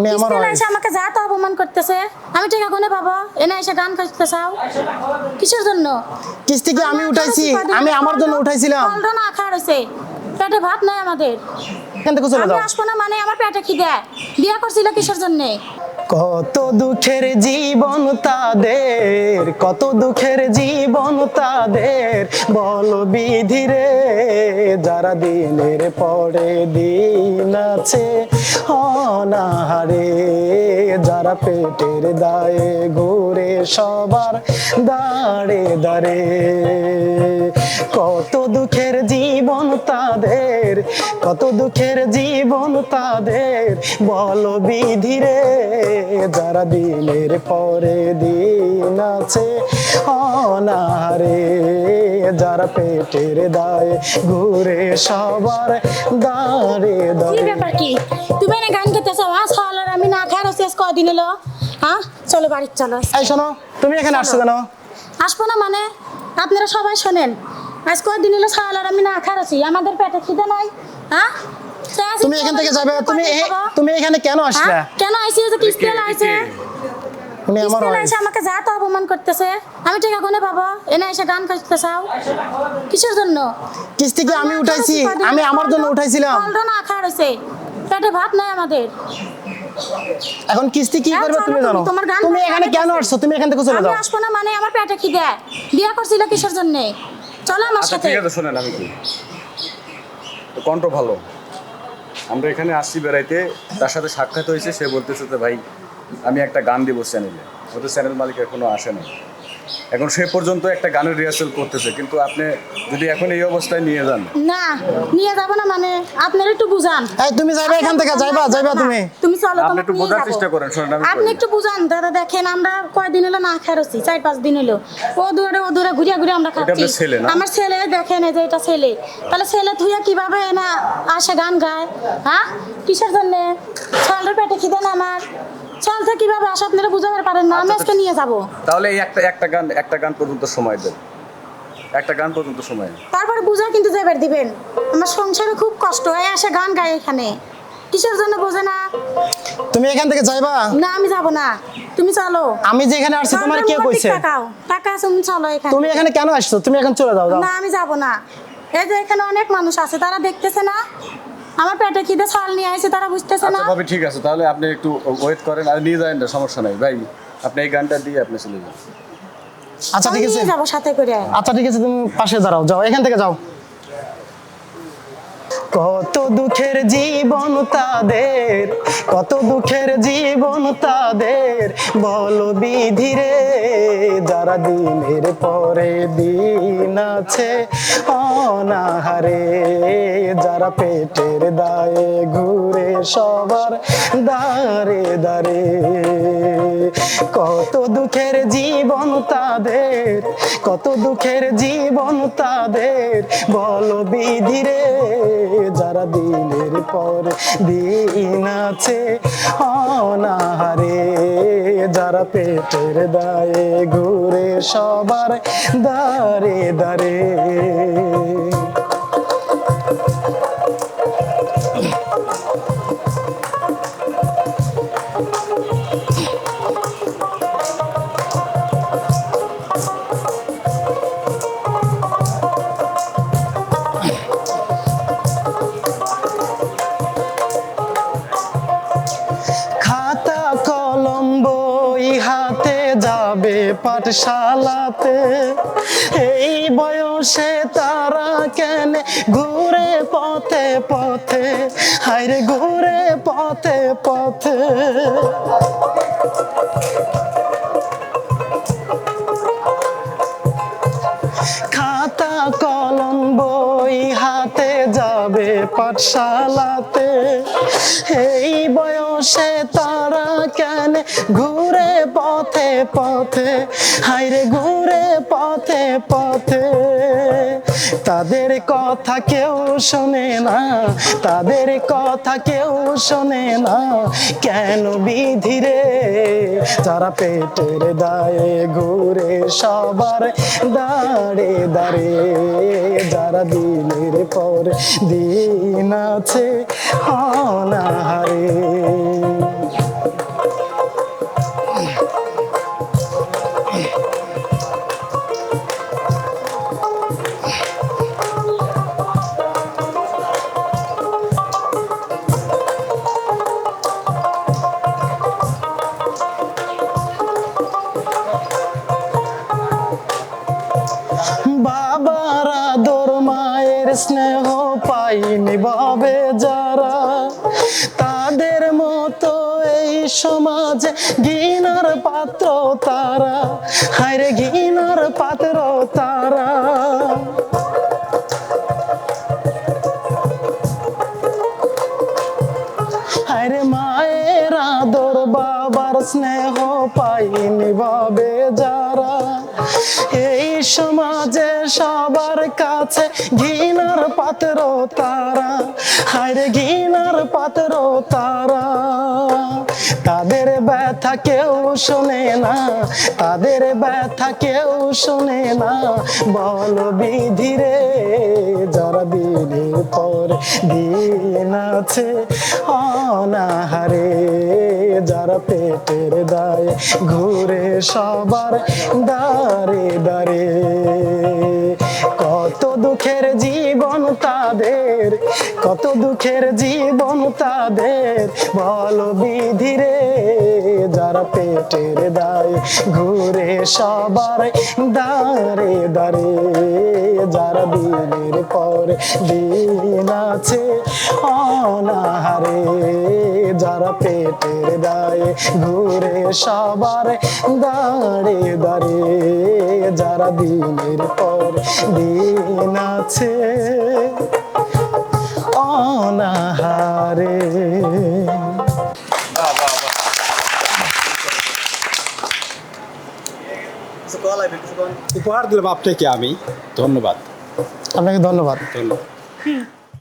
উনি আমার স্কুলে wife। এসে আমাকে যা তো অপমান করতেছে আমি ঠিক কোনে পাবো এনে এসে গান করতে চাও? কিসের জন্য? কিস্তি কি আমি উঠাইছি? আমি আমার জন্য উঠাইছিলাম। ফলটা না খাওয়া রয়েছে পেটে ভাত নাই আমাদের। এখান থেকে চলে আমি যাও। আসব না মানে আমার পেটে খিদে। বিয়ে করছিল কিসের জন্যে? কত দুঃখের জীবন তাদের, কত দুঃখের জীবন তাদের। বল বিধিরে যারা দিনের পরে দিন আছে, অনাহারে যারা পেটের দায়ে ঘুরে সবার দাঁড়ে দাঁড়ে। কত দুঃখের জীবন তাদের, কত দুঃখের জীবন তাদের। বল বিধিরে যারা দিনের পরে দিন আছে অনাহারে যারা পেটের দায়ে ঘুরে সবার দাঁড়ে কি দাঁড়ে ব্যাপার কি? তুমি এনে গান চাও আজ খাওয়ালো আমি না খাওয়ার শেষ কদিন হলো। হ্যাঁ চলো বাড়ির চলো। এই শোনো তুমি এখানে আসছো কেন? আসব না মানে? আপনারা সবাই শোনেন। আজ কয়দিন হলো খাওয়ালার আমি না খাওয়ার আছি আমাদের পেটে খিদে নাই। হ্যাঁ তুমি এখান থেকে যাবে? তুমি তুমি এখানে কেন আসলে? হ্যাঁ? কেন আইসি? যে কিস্তি আইছে উনি আমার। এসে আমাকে যা তো অপমান করতেছে। আমি ঠিক কোনে পাবো। এনে এসে গান করতে চাও কিসের জন্য? কিস্তি কি আমি উঠাইছি। আমি আমার জন্য উঠাইছিলাম। ফলটা না খাওয়া রয়েছে পেটে ভাত নাই আমাদের। এখন কিস্তি কি হ্যাঁ, করবে তুমি তুমি, জানো? তোমার গান তুমি এখানে কেন। আসছো? তুমি এখান থেকে চলে যাও। আমি আসব না মানে আমার পেটে খিদে। বিয়া করছিল কিসের জন্য? চলো আমার আচ্ছা সাথে। ঠিক আছে শোনেন আমি কি? তো কণ্ঠ ভালো। আমরা এখানে আসছি বেড়াইতে, তার সাথে সাক্ষাৎ হয়েছে, সে বলতেছে তো ভাই, আমি একটা গান দিব চ্যানেলে ওদের চ্যানেল মালিক এখনও আসেনি এখন সে পর্যন্ত একটা গানের রিহার্সাল করতেছে কিন্তু আপনি যদি এখন এই অবস্থায় নিয়ে যান। না নিয়ে যাব না মানে আপনারা একটু বুঝান। এই তুমি যাইবা এখান থেকে যাইবা যাইবা তুমি। তুমি চলো আপনি একটু বোঝার চেষ্টা করেন, শোনেন, আমি আপনি একটু বুঝান দাদা দেখেন আমরা কয়দিন হলো না খেরছি চার পাঁচ দিন হলো। ও দূরে ও দূরে ঘুরিয়া ঘুরিয়ে আমরা খাচ্ছি আপনার ছেলে না? আমার ছেলে দেখেন এই যে এটা ছেলে। তাহলে ছেলে থুইয়া কীভাবে না আসে গান গায়? হ্যাঁ? কিসের জন্য? ছলের পেটে খিদে না আমার? ছলটা কীভাবে আসে আপনারা বুঝাতে পারেন না আমি আচ্ছা, আজকে নিয়ে যাব। তাহলে এই একটা একটা গান একটা গান পর্যন্ত সময় দেন। একটা গান পর্যন্ত সময় দেন। তারপরে বুঝা কিন্তু যাবার দিবেন। আমার সংসারে খুব কষ্ট হয় আসে গান গায় এখানে। কিসের জন্য বোঝে না? তুমি এখান থেকে যাইবা? না আমি যাব না। তুমি চলো। আমি যেখানে আসছি তোমার কে কইছে? টাকা আছে তুমি চলো এখানে। তুমি এখানে কেন আসছো? তুমি এখন চলে যাও। না আমি যাব না। এই যে এখানে অনেক মানুষ আছে তারা দেখতেছে না। খিদে ছাল নিয়ে আইছে তারা বুঝতেছে না। আচ্ছা ভাবি ঠিক আছে তাহলে আপনি একটু ওয়েট করেন আর নিয়ে যাবেন না সমস্যা নাই। ভাই আপনি এই গানটা দিয়ে আপনি চলে যান। আচ্ছা ঠিক আছে। যাব সাথে করে। আচ্ছা ঠিক আছে তুমি পাশে দাঁড়াও যাও এখান থেকে যাও। কত দুঃখের জীবন তাদের, কত দুঃখের জীবন তাদের, বল বিধিরে, যারা দিনের পরে দিন আছে অনাহারে, যারা পেটের দায়ে ঘুরে সবার দাঁড়ে দাঁড়ে কত দুঃখের জীবন তাদের, কত দুঃখের জীবন তাদের, বল বিধিরে, যারা দিনের পর দিন আছে অনাহারে। যারা পেটের দায়ে ঘুরে সবার দারে দাঁড়ে বই হাতে যাবে পাঠশালাতে। এই বয়সে তারা কেন ঘুরে পথে পথে? হাইরে ঘুরে পথে পথে। খাতা কলম বই হাতে যাবে পাঠশালাতে। এই বয়সে তারা কেন ঘুরে পথে হাইরে ঘুরে পথে পথে। তাদের কথা কেউ শোনে না, তাদের কথা কেউ শোনে না। কেন বিধিরে যারা পেটের দায়ে ঘুরে, সবার দাঁড়ে দাঁড়ে। যারা দিনের পর দিন আছে অনাহারে। স্নেহ পাইনি ভাবে যারা, তাদের মতো এই সমাজে ঘৃণার পাত্র তারা, হায়রে ঘৃণার পাত্র তারা। আরে মায়ের আদর, বাবার স্নেহ পাইনি ভাবে যারা সমাজে সবার কাছে ঘৃণার পাত্র তারা। আরে ঘৃণার পাত্র তারা। তাদের ব্যথা কেউ শোনে না, তাদের ব্যথা কেউ শোনে না। বল বিধিরে যারা দিনের পর দিন আছে, অনাহারে যারা পেটের দায় ঘুরে সবার দারে দারে। কত দুঃখের জীবন তাদের, কত দুঃখের জীবন তাদের। বল বিধিরে যারা পেটের দায় ঘুরে সবার দাঁড়ে দাঁড়ে যারা দিনের পর দিন আছে অনাহারে। যারা পেটের দায় ঘুরে সবার দাঁড়ে দাঁড়ে যারা দিনের পর দিন আছে অনাহারে। উপহার দিলাম আপনাকে আমি? ধন্যবাদ। আপনাকে ধন্যবাদ। ধন্যবাদ।